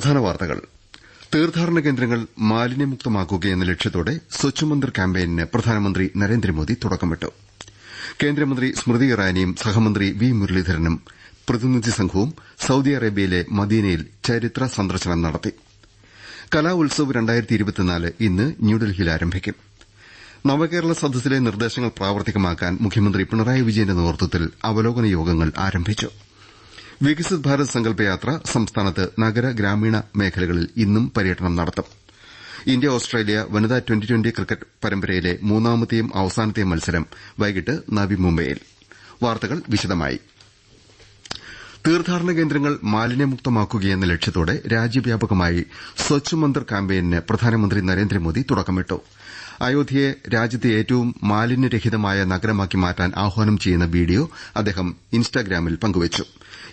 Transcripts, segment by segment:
പ്രധാന വാർത്തകൾ. തീർത്ഥാടന കേന്ദ്രങ്ങൾ മാലിന്യമുക്തമാക്കുകയെന്ന ലക്ഷ്യത്തോടെ സ്വച്ഛ് മന്ദിർ ക്യാമ്പയിനിന് പ്രധാനമന്ത്രി നരേന്ദ്രമോദി തുടക്കമിട്ടു. കേന്ദ്രമന്ത്രി സ്മൃതി ഇറാനിയും സഹമന്ത്രി വി മുരളീധരനും പ്രതിനിധി സംഘവും സൌദി അറേബ്യയിലെ മദീനയിൽ ചരിത്ര സന്ദർശനം നടത്തി. കലാ ഉത്സവ് ഇന്ന് ന്യൂഡൽഹിയിൽ ആരംഭിക്കും. നവകേരള സദസ്സിലെ നിർദ്ദേശങ്ങൾ പ്രാവർത്തികമാക്കാൻ മുഖ്യമന്ത്രി പിണറായി വിജയന്റെ നേതൃത്വത്തിൽ അവലോകന യോഗങ്ങൾ ആരംഭിച്ചു. വികസിത് ഭാരത് സങ്കല്പയാത്ര സംസ്ഥാനത്ത് നഗര ഗ്രാമീണ മേഖലകളിൽ ഇന്നും പര്യടനം നടത്തും. ഇന്ത്യ ഓസ്ട്രേലിയ വനിതാ ട്വന്റി ട്വന്റി ക്രിക്കറ്റ് പരമ്പരയിലെ മൂന്നാമത്തെയും അവസാനത്തെയും മത്സരം വൈകിട്ട് നവി മുംബൈയിൽ. വാർത്തകൾ വിശദമായി. തീർത്ഥാടന കേന്ദ്രങ്ങൾ മാലിന്യമുക്തമാക്കുകയെന്ന ലക്ഷ്യത്തോടെ രാജ്യവ്യാപകമായി സ്വച്ഛ് മന്ദിർ ക്യാമ്പയിനിന് പ്രധാനമന്ത്രി നരേന്ദ്രമോദി തുടക്കമിട്ടു. അയോധ്യയെ രാജ്യത്തെ ഏറ്റവും മാലിന്യരഹിതമായ നഗരമാക്കി മാറ്റാൻ ആഹ്വാനം ചെയ്യുന്ന വീഡിയോ അദ്ദേഹം ഇൻസ്റ്റാഗ്രാമിൽ പങ്കുവച്ചു.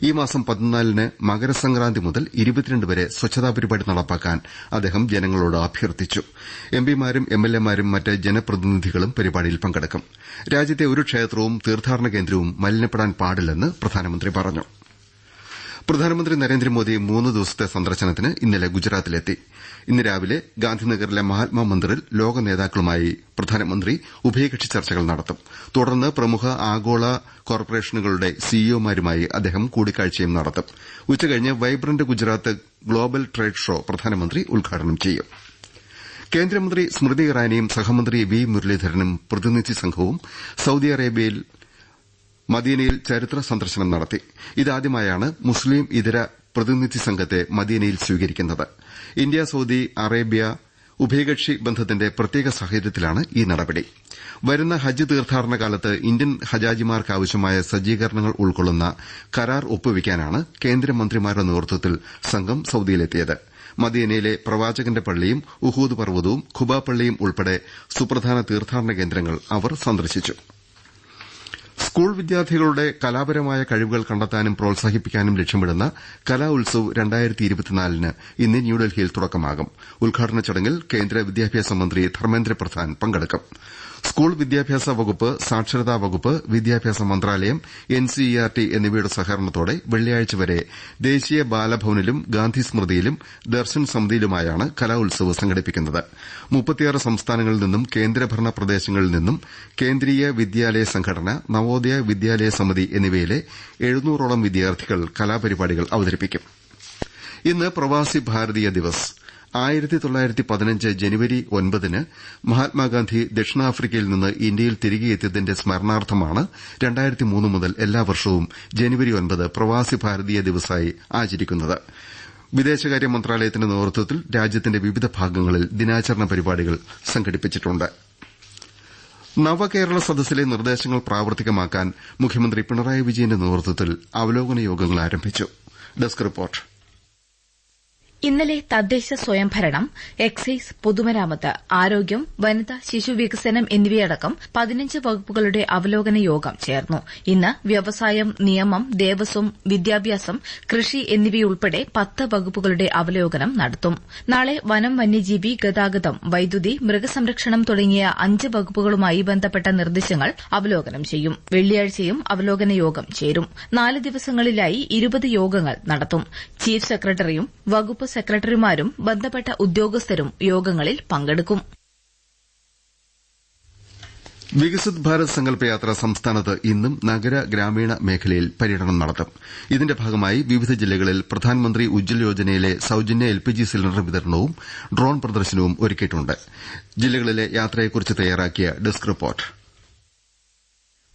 ഈ മാസം പതിനാലിന് മകരസംക്രാന്തി മുതൽ ഇരുപത്തിരണ്ട് വരെ സ്വച്ഛതാ പരിപാടി നടപ്പാക്കാൻ അദ്ദേഹം ജനങ്ങളോട് അഭ്യർത്ഥിച്ചു. എംപിമാരും എംഎൽഎമാരും മറ്റ് ജനപ്രതിനിധികളും പരിപാടിയിൽ പങ്കെടുക്കും. രാജ്യത്തെ ഒരു ക്ഷേത്രവും തീർത്ഥാടന കേന്ദ്രവും മലിനപ്പെടാൻ പാടില്ലെന്ന് പ്രധാനമന്ത്രി പറഞ്ഞു. പ്രധാനമന്ത്രി നരേന്ദ്രമോദി മൂന്ന് ദിവസത്തെ സന്ദർശനത്തിന് ഇന്നലെ ഗുജറാത്തിലെത്തി. ഇന്ന് രാവിലെ ഗാന്ധിനഗറിലെ മഹാത്മാ മന്ദിറിൽ ലോക നേതാക്കളുമായി പ്രധാനമന്ത്രി ഉഭയകക്ഷി ചർച്ചകൾ നടത്തും. തുടർന്ന് പ്രമുഖ ആഗോള കോർപ്പറേഷനുകളുടെ സിഇഒമാരുമായി അദ്ദേഹം കൂടിക്കാഴ്ചയും നടത്തും. ഉച്ചകഴിഞ്ഞ് vibrant Gujarat global trade show പ്രധാനമന്ത്രി ഉദ്ഘാടനം ചെയ്യും. കേന്ദ്രമന്ത്രി സ്മൃതി ഇറാനിയും സഹമന്ത്രി വി മുരളീധരനും പ്രതിനിധി സംഘവും സൌദി അറേബ്യയിൽ മദീനയിൽ ചരിത്ര സന്ദർശനം നടത്തി. ഇതാദ്യമായാണ് മുസ്ലിം ഇതര പ്രതിനിധി സംഘത്തെ മദീനയിൽ സ്വീകരിക്കുന്നത്. ഇന്ത്യ സൌദി അറേബ്യ ഉഭയകക്ഷി ബന്ധത്തിന്റെ പ്രത്യേക സാഹചര്യത്തിലാണ് ഈ നടപടി. വരുന്ന ഹജ്ജ് തീർത്ഥാടന കാലത്ത് ഇന്ത്യൻ ഹജാജിമാർക്കാവശ്യമായ സജ്ജീകരണങ്ങൾ ഉൾക്കൊള്ളുന്ന കരാർ ഒപ്പുവയ്ക്കാനാണ് കേന്ദ്രമന്ത്രിമാരുടെ നേതൃത്വത്തിൽ സംഘം സൌദിയിലെത്തിയത്. മദീനയിലെ പ്രവാചകന്റെ പള്ളിയും ഉഹൂദ് പർവതവും ഖുബ പള്ളിയും ഉൾപ്പെടെ സുപ്രധാന തീർത്ഥാടന കേന്ദ്രങ്ങൾ അവർ സന്ദർശിച്ചു. സ്കൂൾ വിദ്യാർത്ഥികളുടെ കലാപരമായ കഴിവുകൾ കണ്ടെത്താനും പ്രോത്സാഹിപ്പിക്കാനും ലക്ഷ്യമിടുന്ന കലാ ഉത്സവ് ഇന്ന് ന്യൂഡൽഹിയിൽ തുടക്കമാകും. ഉദ്ഘാടന ചടങ്ങിൽ കേന്ദ്ര വിദ്യാഭ്യാസ മന്ത്രി ധർമ്മേന്ദ്ര പ്രധാൻ പങ്കെടുക്കും. സ്കൂൾ വിദ്യാഭ്യാസ വകുപ്പ് സാക്ഷരതാ വകുപ്പ് വിദ്യാഭ്യാസ മന്ത്രാലയം എൻസിഇആർടി എന്നിവയുടെ സഹകരണത്തോടെ വെള്ളിയാഴ്ച വരെ ദേശീയ ബാലഭവനിലും ഗാന്ധി സ്മൃതിയിലും ദർശൻ സമിതിയിലുമായാണ് കലോത്സവ് സംഘടിപ്പിക്കുന്നത്. സംസ്ഥാനങ്ങളിൽ നിന്നും കേന്ദ്രഭരണ പ്രദേശങ്ങളിൽ നിന്നും കേന്ദ്രീയ വിദ്യാലയ സംഘടന നവോദയ വിദ്യാലയ സമിതി എന്നിവയിലെ എഴുന്നൂറോളം വിദ്യാർത്ഥികൾ കലാപരിപാടികൾ അവതരിപ്പിക്കും. ഇന്ന് പ്രവാസി ഭാരതീയ ദിവസ്. ആയിരത്തി തൊള്ളായിരത്തി പതിനഞ്ച് ജനുവരി ഒൻപതിന് മഹാത്മാഗാന്ധി ദക്ഷിണാഫ്രിക്കയിൽ നിന്ന് ഇന്ത്യയിൽ തിരികെ എത്തിയതിന്റെ സ്മരണാർത്ഥമാണ് മുതൽ എല്ലാ വർഷവും ജനുവരി ഒൻപത് പ്രവാസി ഭാരതീയ ദിവസായി ആചരിക്കുന്നത്. വിദേശകാര്യ മന്ത്രാലയത്തിന്റെ നേതൃത്വത്തിൽ രാജ്യത്തിന്റെ വിവിധ ഭാഗങ്ങളിൽ ദിനാചരണ പരിപാടികൾ സംഘടിപ്പിച്ചിട്ടുണ്ട്. നവകേരള സദസ്സിലെ നിർദ്ദേശങ്ങൾ പ്രാവർത്തികമാക്കാൻ മുഖ്യമന്ത്രി പിണറായി വിജയന്റെ നേതൃത്വത്തിൽ അവലോകന യോഗങ്ങൾ ആരംഭിച്ചു. Desk report. ഇന്നലെ തദ്ദേശ സ്വയംഭരണം എക്സൈസ് പൊതുമരാമത്ത് ആരോഗ്യം വനിതാ ശിശു വികസനം എന്നിവയടക്കം പതിനഞ്ച് വകുപ്പുകളുടെ അവലോകന യോഗം ചേർന്നു. ഇന്ന് വ്യവസായം നിയമം ദേവസ്വം വിദ്യാഭ്യാസം കൃഷി എന്നിവയുൾപ്പെടെ പത്ത് വകുപ്പുകളുടെ അവലോകനം നടത്തും. നാളെ വനം വന്യജീവി ഗതാഗതം വൈദ്യുതി മൃഗസംരക്ഷണം തുടങ്ങിയ അഞ്ച് വകുപ്പുകളുമായി ബന്ധപ്പെട്ട നിർദ്ദേശങ്ങൾ അവലോകനം ചെയ്യും. വെള്ളിയാഴ്ചയും അവലോകന യോഗം ചേരും. നാല് ദിവസങ്ങളിലായി ഇരുപത് യോഗങ്ങൾ നടത്തും. ചീഫ് സെക്രട്ടറിയും വകുപ്പ് സെക്രട്ടറിമാരും ബന്ധപ്പെട്ട ഉദ്യോഗസ്ഥരും യോഗങ്ങളിൽ പങ്കെടുക്കും. വികസിത് ഭാരത് സങ്കല്പയാത്ര സംസ്ഥാനത്ത് ഇന്നും നഗര ഗ്രാമീണ മേഖലയിൽ പര്യടനം നടത്തും. ഇതിന്റെ ഭാഗമായി വിവിധ ജില്ലകളിൽ പ്രധാനമന്ത്രി ഉജ്ജൽ യോജനയിലെ സൌജന്യ എൽ പി ജി സിലിണ്ടർ വിതരണവും ഡ്രോൺ പ്രദർശനവും ഒരുക്കിയിട്ടുണ്ട്. ജില്ലകളിലെ യാത്രയെക്കുറിച്ച് തയ്യാറാക്കിയ ഡെസ്ക് റിപ്പോർട്ട്.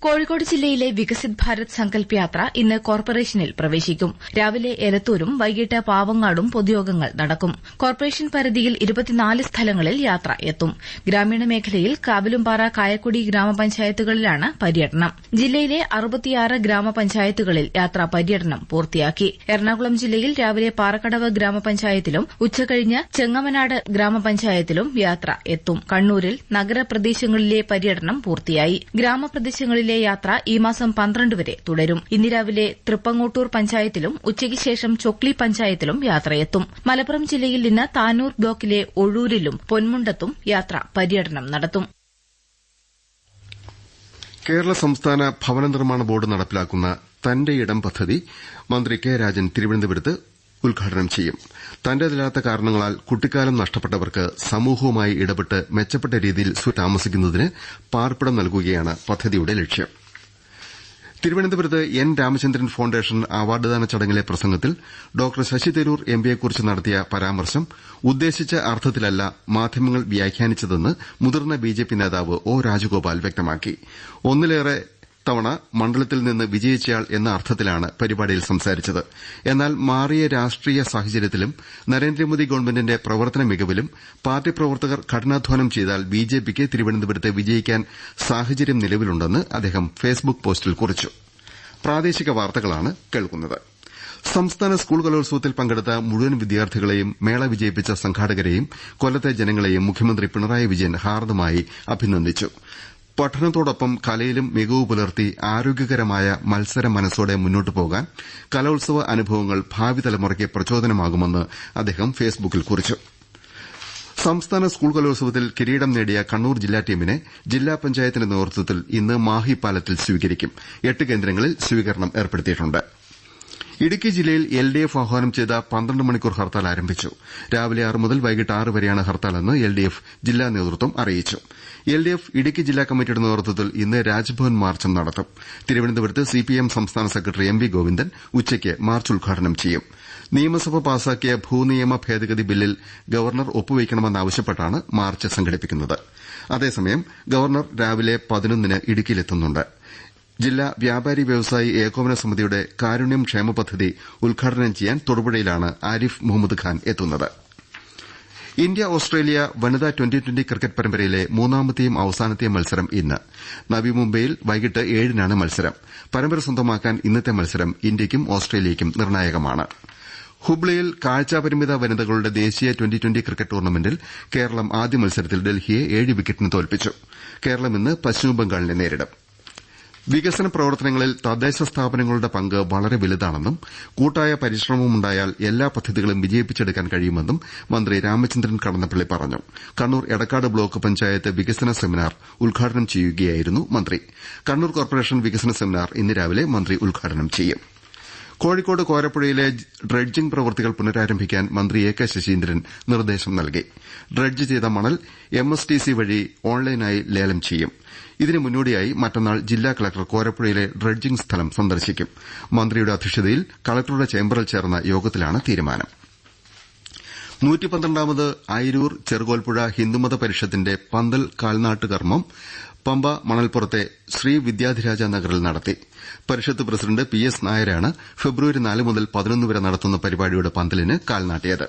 കോഴിക്കോട് ജില്ലയിലെ വികസിത് ഭാരത് സങ്കൽപ് യാത്ര ഇന്ന് കോർപ്പറേഷനിൽ പ്രവേശിക്കും. രാവിലെ എലത്തൂരും വൈകിട്ട് പാവങ്ങാടും പൊതുയോഗങ്ങൾ നടക്കും. കോർപ്പറേഷൻ പരിധിയിൽ ഇരുപത്തിനാല് സ്ഥലങ്ങളിൽ യാത്ര എത്തും. ഗ്രാമീണ മേഖലയിൽ കാവിലുംപാറ കായക്കൊടി ഗ്രാമപഞ്ചായത്തുകളിലാണ് പര്യടനം. ജില്ലയിലെ അറുപത്തിയാറ് ഗ്രാമപഞ്ചായത്തുകളിൽ യാത്രാ പര്യടനം പൂർത്തിയാക്കി. എറണാകുളം ജില്ലയിൽ രാവിലെ പാറക്കടവ് ഗ്രാമപഞ്ചായത്തിലും ഉച്ചകഴിഞ്ഞ് ചെങ്ങമനാട് ഗ്രാമപഞ്ചായത്തിലും യാത്ര എത്തും. കണ്ണൂരിൽ നഗരപ്രദേശങ്ങളിലെ പര്യടനം പൂർത്തിയായി. ഗ്രാമപ്രദേശങ്ങളിലെ ജില്ലയിലെ യാത്ര ഈ മാസം പന്ത്രണ്ട് വരെ തുടരും. ഇന്ന് രാവിലെ തൃപ്പങ്ങോട്ടൂർ പഞ്ചായത്തിലും ഉച്ചയ്ക്ക് ശേഷം ചൊക്ലി പഞ്ചായത്തിലും യാത്രയെത്തും. മലപ്പുറം ജില്ലയിൽ ഇന്ന് താനൂർ ബ്ലോക്കിലെ ഒഴൂരിലും പൊന്മുണ്ടത്തും യാത്ര പര്യടനം നടത്തും. കേരള സംസ്ഥാന ഭവന നിർമ്മാണ ബോർഡ് നടപ്പിലാക്കുന്ന തന്റെ ഇടം പദ്ധതി മന്ത്രി കെ രാജൻ തിരുവനന്തപുരത്ത് ഉദ്ഘാടനം ചെയ്യും. തന്റേതല്ലാത്ത കാരണങ്ങളാൽ കുട്ടിക്കാലം നഷ്ടപ്പെട്ടവർക്ക് സമൂഹവുമായി ഇടപെട്ട് മെച്ചപ്പെട്ട രീതിയിൽ താമസിക്കുന്നതിന് പാർപ്പിടം നൽകുകയാണ് പദ്ധതിയുടെ ലക്ഷ്യം. തിരുവനന്തപുരത്ത് എൻ രാമചന്ദ്രൻ ഫൌണ്ടേഷൻ അവാർഡ്ദാന ചടങ്ങിലെ പ്രസംഗത്തിൽ ഡോക്ടർ ശശി തരൂർ എംപിയെക്കുറിച്ച് നടത്തിയ പരാമർശം ഉദ്ദേശിച്ച അർത്ഥത്തിലല്ല മാധ്യമങ്ങൾ വ്യാഖ്യാനിച്ചതെന്ന് മുതിർന്ന ബിജെപി നേതാവ് ഒ രാജഗോപാൽ വ്യക്തമാക്കി. ഒന്നിലേറെ തവണ മണ്ഡലത്തിൽ നിന്ന് വിജയിച്ചയാൾ എന്ന അർത്ഥത്തിലാണ് പരിപാടിയിൽ സംസാരിച്ചത്. എന്നാൽ മാറിയ രാഷ്ട്രീയ സാഹചര്യത്തിലും നരേന്ദ്രമോദി ഗവൺമെന്റിന്റെ പ്രവർത്തന മികവിലും പാർട്ടി പ്രവർത്തകർ കഠിനാധ്വാനം ചെയ്താൽ ബിജെപിക്ക് തിരുവനന്തപുരത്ത് വിജയിക്കാൻ സാഹചര്യം നിലവിലുണ്ടെന്ന് അദ്ദേഹം ഫേസ്ബുക്ക് പോസ്റ്റിൽ കുറിച്ചു. സംസ്ഥാന സ്കൂൾ കലോത്സവത്തിൽ പങ്കെടുത്ത മുഴുവൻ വിദ്യാർത്ഥികളെയും മേള വിജയിപ്പിച്ച സംഘാടകരെയും കൊല്ലത്തെ ജനങ്ങളെയും മുഖ്യമന്ത്രി പിണറായി വിജയൻ ഹാർദമായി അഭിനന്ദിച്ചു. പഠനത്തോടൊപ്പം കലയിലും മികവ് പുലർത്തി ആരോഗ്യകരമായ മത്സര മനസ്സോടെ മുന്നോട്ടു പോകാൻ കലോത്സവ അനുഭവങ്ങൾ ഭാവി തലമുറയ്ക്ക് പ്രചോദനമാകുമെന്ന് അദ്ദേഹം ഫേസ്ബുക്കിൽ കുറിച്ചു. സംസ്ഥാന സ്കൂൾ കലോത്സവത്തിൽ കിരീടം നേടിയ കണ്ണൂർ ജില്ലാ ടീമിനെ ജില്ലാ പഞ്ചായത്തിന്റെ നേതൃത്വത്തിൽ ഇന്ന് മാഹി പാലത്തിൽ സ്വീകരിക്കും. എട്ട് കേന്ദ്രങ്ങളിൽ സ്വീകരണം ഏർപ്പെടുത്തിയിട്ടുണ്ട്. ഇടുക്കി ജില്ലയിൽ എൽ ഡി എഫ് ആഹ്വാനം ചെയ്ത പന്ത്രണ്ട് മണിക്കൂർ ഹർത്താൽ ആരംഭിച്ചു. രാവിലെ ആറ് മുതൽ വൈകിട്ട് ആറ് വരെയാണ് ഹർത്താലെന്ന് എൽ ഡി എഫ് ജില്ലാ നേതൃത്വം അറിയിച്ചു. എൽ ഡി എഫ് ഇടുക്കി ജില്ലാ കമ്മിറ്റിയുടെ നേതൃത്വത്തിൽ ഇന്ന് രാജ്ഭവൻ മാർച്ചും നടത്തും. തിരുവനന്തപുരത്ത് സിപിഎം സംസ്ഥാന സെക്രട്ടറി എം വി ഗോവിന്ദൻ ഉച്ചയ്ക്ക് മാർച്ച് ഉദ്ഘാടനം ചെയ്യും. നിയമസഭ പാസാക്കിയ ഭൂനിയമ ഭേദഗതി ബില്ലിൽ ഗവർണർ ഒപ്പുവയ്ക്കണമെന്നാവശ്യപ്പെട്ടാണ് മാർച്ച് സംഘടിപ്പിക്കുന്നത്. അതേസമയം ഗവർണർ രാവിലെ പതിനൊന്നിന് ഇടുക്കിയിലെത്തുന്നുണ്ട്. ജില്ലാ വ്യാപാരി വ്യവസായി ഏകോപന സമിതിയുടെ കാരുണ്യം ക്ഷേമ പദ്ധതി ഉദ്ഘാടനം ചെയ്യാൻ തൊടുപുഴയിലാണ് ആരിഫ് മുഹമ്മദ് ഖാൻ എത്തുന്നത്. ഇന്ത്യ ഓസ്ട്രേലിയ വനിതാ ട്വന്റി ട്വന്റി ക്രിക്കറ്റ് പരമ്പരയിലെ മൂന്നാമത്തെയും അവസാനത്തെയും മത്സരം ഇന്ന്. നവി മുംബൈയിൽ വൈകിട്ട് ഏഴിനാണ് മത്സരം. പരമ്പര സ്വന്തമാക്കാൻ ഇന്നത്തെ മത്സരം ഇന്ത്യയ്ക്കും ഓസ്ട്രേലിയയ്ക്കും നിർണായകമാണ്. ഹുബ്ലിയിൽ കാഴ്ചാപരിമിത വനിതകളുടെ ദേശീയ ട്വന്റി ട്വന്റി ക്രിക്കറ്റ് ടൂർണമെന്റിൽ കേരളം ആദ്യ മത്സരത്തിൽ ഡൽഹിയെ ഏഴ് വിക്കറ്റിന് തോൽപ്പിച്ചു. കേരളം ഇന്ന് പശ്ചിമബംഗാളിനെ നേരിടും. വികസന പ്രവർത്തനങ്ങളിൽ തദ്ദേശ സ്ഥാപനങ്ങളുടെ പങ്ക് വളരെ വലുതാണെന്നും കൂട്ടായ പരിശ്രമമുണ്ടായാൽ എല്ലാ പദ്ധതികളും വിജയിപ്പിച്ചെടുക്കാൻ കഴിയുമെന്നും മന്ത്രി രാമചന്ദ്രൻ കടന്നപ്പള്ളി പറഞ്ഞു. കണ്ണൂർ എടക്കാട് ബ്ലോക്ക് പഞ്ചായത്ത് വികസന സെമിനാർ ഉദ്ഘാടനം ചെയ്യുകയായിരുന്നു മന്ത്രി. കണ്ണൂർ കോർപ്പറേഷൻ വികസന സെമിനാർ ഇന്ന് രാവിലെ മന്ത്രി ഉദ്ഘാടനം ചെയ്യും. കോഴിക്കോട് കോരപ്പുഴയിലെ ഡ്രഡ്ജിംഗ് പ്രവൃത്തികൾ പുനരാരംഭിക്കാൻ മന്ത്രി എ കെ ശശീന്ദ്രൻ നിർദ്ദേശം നൽകി. ഡ്രഡ്ജ് ചെയ്ത മണൽ എം എസ് ടി സി വഴി ഓൺലൈനായി ലേലം ചെയ്യും. ഇതിന് മുന്നോടിയായി മറ്റന്നാൾ ജില്ലാ കലക്ടർ കോരപ്പുഴയിലെ ഡ്രഡ്ജിംഗ് സ്ഥലം സന്ദർശിക്കും. മന്ത്രിയുടെ അധ്യക്ഷതയിൽ കലക്ടറുടെ ചേംബറിൽ ചേർന്ന യോഗത്തിലാണ് തീരുമാനം. നൂറ്റിപ്പന്ത്രണ്ടാമത് അയിരൂർ ചെറുകോൽപ്പുഴ ഹിന്ദുമത പരിഷത്തിന്റെ പന്തൽ കാൽനാട്ട് കർമ്മം പമ്പ മണൽപ്പുറത്തെ ശ്രീ വിദ്യാധിരാജ നഗറിൽ നടത്തി. പരിഷത്ത് പ്രസിഡന്റ് പി എസ് നായരാണ് ഫെബ്രുവരി നാല് മുതൽ പതിനൊന്ന് വരെ നടത്തുന്ന പരിപാടിയുടെ പന്തലിന് കാൽനാട്ടിയത്.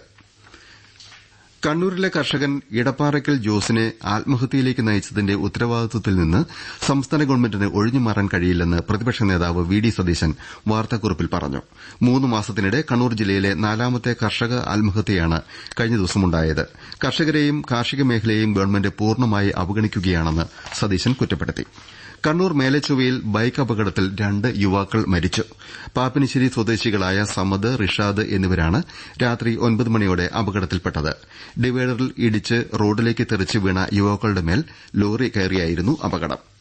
കണ്ണൂരിലെ കർഷകൻ ഇടപ്പാറയ്ക്കൽ ജോസിനെ ആത്മഹത്യയിലേക്ക് നയിച്ചതിന്റെ ഉത്തരവാദിത്വത്തിൽ നിന്ന് സംസ്ഥാന ഗവൺമെന്റിന് ഒഴിഞ്ഞുമാറാൻ കഴിയില്ലെന്ന് പ്രതിപക്ഷ നേതാവ് വി ഡി സതീശൻ വാർത്താക്കുറിപ്പിൽ പറഞ്ഞു. മൂന്ന് മാസത്തിനിടെ കണ്ണൂർ ജില്ലയിലെ നാലാമത്തെ കർഷക ആത്മഹത്യയാണ് കഴിഞ്ഞ ദിവസമുണ്ടായത്. കർഷകരെയും കാർഷിക മേഖലയെയും ഗവൺമെന്റ് പൂർണമായി അവഗണിക്കുകയാണെന്ന് സതീശൻ കുറ്റപ്പെടുത്തി. കണ്ണൂർ മേലച്ചുവയിൽ ബൈക്ക് അപകടത്തിൽ രണ്ട് യുവാക്കൾ മരിച്ചു. പാപ്പിനിശ്ശേരി സ്വദേശികളായ സമദ് റിഷാദ് എന്നിവരാണ് രാത്രി ഒൻപത് മണിയോടെ അപകടത്തിൽപ്പെട്ടത്. ഡിവൈഡറിൽ ഇടിച്ച് റോഡിലേക്ക് തെറിച്ച് വീണ യുവാക്കളുടെ മേൽ ലോറി കയറിയായിരുന്നു അപകടം.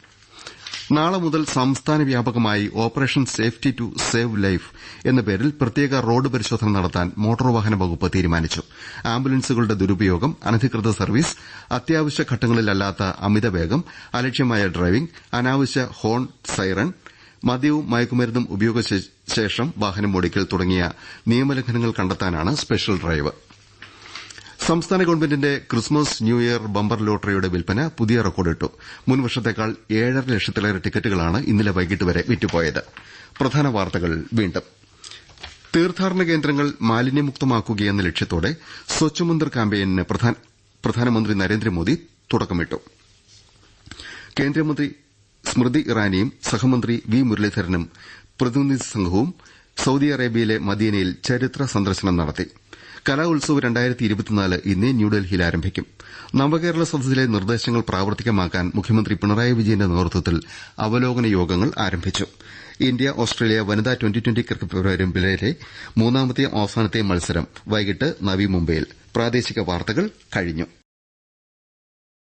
നാളെ മുതൽ സംസ്ഥാന വ്യാപകമായി operation safety to save life എന്ന പേരിൽ പ്രത്യേക റോഡ് പരിശോധന നടത്താൻ മോട്ടോർ വാഹന വകുപ്പ് തീരുമാനിച്ചു. ആംബുലൻസുകളുടെ ദുരുപയോഗം അനധികൃത സർവീസ് അത്യാവശ്യ ഘട്ടങ്ങളിലല്ലാത്ത അമിതവേഗം അലക്ഷ്യമായ ഡ്രൈവിംഗ് അനാവശ്യ ഹോൺ സൈറൺ മദ്യവും മയക്കുമരുന്നും ഉപയോഗശേഷം വാഹനമോടിക്കൽ തുടങ്ങിയ നിയമലംഘനങ്ങൾ കണ്ടെത്താനാണ് സ്പെഷ്യൽ ഡ്രൈവ്. സംസ്ഥാന ഗവൺമെന്റിന്റെ ക്രിസ്മസ് ന്യൂ ഇയർ ബമ്പർ ലോട്ടറിയുടെ വിൽപ്പന പുതിയ റെക്കോർഡിട്ടു. മുൻവർഷത്തേക്കാൾ ഏഴര ലക്ഷത്തിലേറെ ടിക്കറ്റുകളാണ് ഇന്നലെ വൈകിട്ട് വരെ വിറ്റുപോയത്. തീർത്ഥാടന കേന്ദ്രങ്ങൾ മാലിന്യമുക്തമാക്കുകയെന്ന ലക്ഷ്യത്തോടെ സ്വച്ഛ് മന്ദിർ ക്യാമ്പയിന് പ്രധാനമന്ത്രി നരേന്ദ്രമോദി തുടക്കമിട്ടു. കേന്ദ്രമന്ത്രി സ്മൃതി ഇറാനിയും സഹമന്ത്രി വി മുരളീധരനും പ്രതിനിധി സംഘവും സൌദി അറേബ്യയിലെ മദീനയിൽ ചരിത്ര സന്ദർശനം നടത്തി. കലാ ഉത്സവ് ഇന്ന് ന്യൂഡൽഹിയിൽ ആരംഭിക്കും. നവകേരള സദസ്സിലെ നിർദ്ദേശങ്ങൾ പ്രാവർത്തികമാക്കാൻ മുഖ്യമന്ത്രി പിണറായി വിജയന്റെ നേതൃത്വത്തിൽ അവലോകന യോഗങ്ങൾ ആരംഭിച്ചു. ഇന്ത്യ ഓസ്ട്രേലിയ വനിതാ ട്വന്റി ട്വന്റി ക്രിക്കറ്റ് പരമ്പരയിലെ മൂന്നാമത്തെയും അവസാനത്തെയും മത്സരം വൈകിട്ട് നവി മുംബൈയിൽ.